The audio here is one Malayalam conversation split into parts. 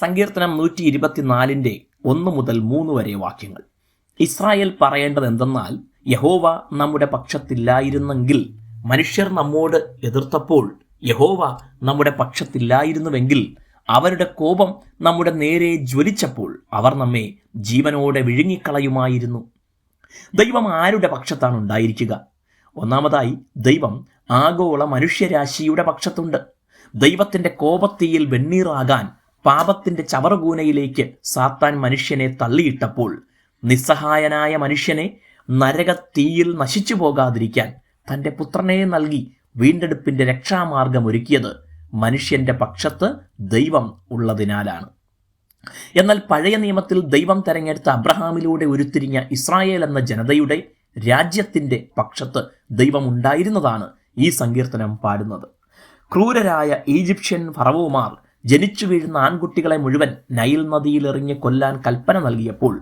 സങ്കീർത്തനം നൂറ്റി ഇരുപത്തിനാലിന്റെ ഒന്ന് മുതൽ മൂന്ന് വരെ വാക്യങ്ങൾ. ഇസ്രായേൽ പറയേണ്ടത് എന്തെന്നാൽ യഹോവ നമ്മുടെ പക്ഷത്തില്ലായിരുന്നെങ്കിൽ മനുഷ്യർ നമ്മോട് എതിർത്തപ്പോൾ യഹോവ നമ്മുടെ പക്ഷത്തില്ലായിരുന്നുവെങ്കിൽ അവരുടെ കോപം നമ്മുടെ നേരെ ജ്വലിച്ചപ്പോൾ അവർ നമ്മെ ജീവനോടെ വിഴുങ്ങിക്കളയുമായിരുന്നു. ദൈവം ആരുടെ പക്ഷത്താണ് ഉണ്ടായിരിക്കുക? ഒന്നാമതായി ദൈവം ആഗോള മനുഷ്യരാശിയുടെ പക്ഷത്തുണ്ട്. ദൈവത്തിന്റെ കോപത്തിയിൽ വെണ്ണീറാകാൻ പാപത്തിന്റെ ചവറുകൂനയിലേക്ക് സാത്താൻ മനുഷ്യനെ തള്ളിയിട്ടപ്പോൾ നിസ്സഹായനായ മനുഷ്യനെ നരകത്തീയിൽ നശിച്ചു പോകാതിരിക്കാൻ തന്റെ പുത്രനെ നൽകി വീണ്ടെടുപ്പിന്റെ രക്ഷാമാർഗം ഒരുക്കിയത് മനുഷ്യന്റെ പക്ഷത്ത് ദൈവം ഉള്ളതിനാലാണ്. എന്നാൽ പഴയ നിയമത്തിൽ ദൈവം തെരഞ്ഞെടുത്ത അബ്രഹാമിലൂടെ ഉരുത്തിരിഞ്ഞ ഇസ്രായേൽ എന്ന ജനതയുടെ രാജ്യത്തിന്റെ പക്ഷത്ത് ദൈവം ഉണ്ടായിരുന്നതാണ് ഈ സങ്കീർത്തനം പാടുന്നത്. ക്രൂരരായ ഈജിപ്ഷ്യൻ ഫറവോമാർ ജനിച്ചു വീഴുന്ന ആൺകുട്ടികളെ മുഴുവൻ നൈൽ നദിയിലെറിഞ്ഞ് കൊല്ലാൻ കൽപ്പന നൽകിയപ്പോൾ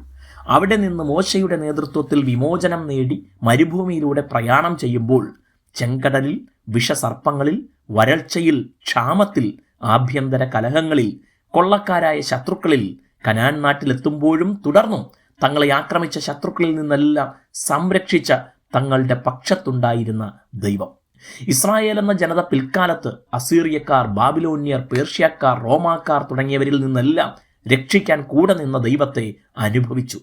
അവിടെ നിന്ന് മോശയുടെ നേതൃത്വത്തിൽ വിമോചനം നേടി മരുഭൂമിയിലൂടെ പ്രയാണം ചെയ്യുമ്പോൾ ചെങ്കടലിൽ വിഷസർപ്പങ്ങളിൽ വരൾച്ചയിൽ ക്ഷാമത്തിൽ ആഭ്യന്തര കലഹങ്ങളിൽ കൊള്ളക്കാരായ ശത്രുക്കളിൽ കനാൻ നാട്ടിലെത്തുമ്പോഴും തുടർന്നും തങ്ങളെ ആക്രമിച്ച ശത്രുക്കളിൽ നിന്നെല്ലാം സംരക്ഷിച്ച തങ്ങളുടെ പക്ഷത്തുണ്ടായിരുന്ന ദൈവം. ഇസ്രായേൽ എന്ന ജനത പിൽക്കാലത്ത് അസീറിയക്കാർ ബാബിലോന്യർ പേർഷ്യക്കാർ റോമാക്കാർ തുടങ്ങിയവരിൽ നിന്നെല്ലാം രക്ഷിക്കാൻ കൂടെ നിന്ന ദൈവത്തെ അനുഭവിച്ചു.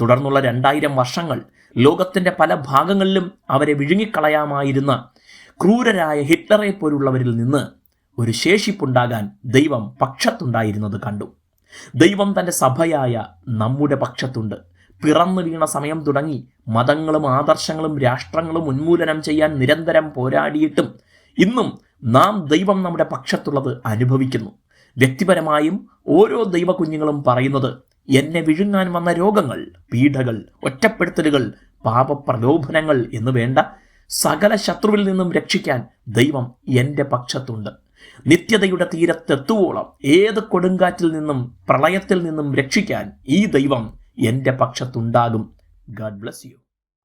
തുടർന്നുള്ള രണ്ടായിരം വർഷങ്ങൾ ലോകത്തിന്റെ പല ഭാഗങ്ങളിലും അവരെ വിഴുങ്ങിക്കളയാമായിരുന്ന ക്രൂരരായ ഹിറ്റ്ലറെ പോലുള്ളവരിൽ നിന്ന് ഒരു ശേഷിപ്പുണ്ടാകാൻ ദൈവം പക്ഷത്തുണ്ടായിരുന്നത് കണ്ടു. ദൈവം തന്റെ സഭയായ നമ്മുടെ പക്ഷത്തുണ്ട്. പിറന്നു വീണ സമയം തുടങ്ങി മതങ്ങളും ആദർശങ്ങളും രാഷ്ട്രങ്ങളും ഉന്മൂലനം ചെയ്യാൻ നിരന്തരം പോരാടിയിട്ടും ഇന്നും നാം ദൈവം നമ്മുടെ പക്ഷത്തുള്ളത് അനുഭവിക്കുന്നു. വ്യക്തിപരമായും ഓരോ ദൈവകുഞ്ഞുങ്ങളും പറയുന്നത് എന്നെ വിഴുങ്ങാൻ വന്ന രോഗങ്ങൾ പീഡകൾ ഒറ്റപ്പെടുത്തലുകൾ പാപപ്രലോഭനങ്ങൾ എന്ന് വേണ്ട സകല ശത്രുവിൽ നിന്നും രക്ഷിക്കാൻ ദൈവം എന്റെ പക്ഷത്തുണ്ട്. നിത്യതയുടെ തീരത്തെത്തുവോളം ഏത് കൊടുങ്കാറ്റിൽ നിന്നും പ്രളയത്തിൽ നിന്നും രക്ഷിക്കാൻ ഈ ദൈവം എന്റെ പക്ഷത്തുണ്ടാകും. God bless you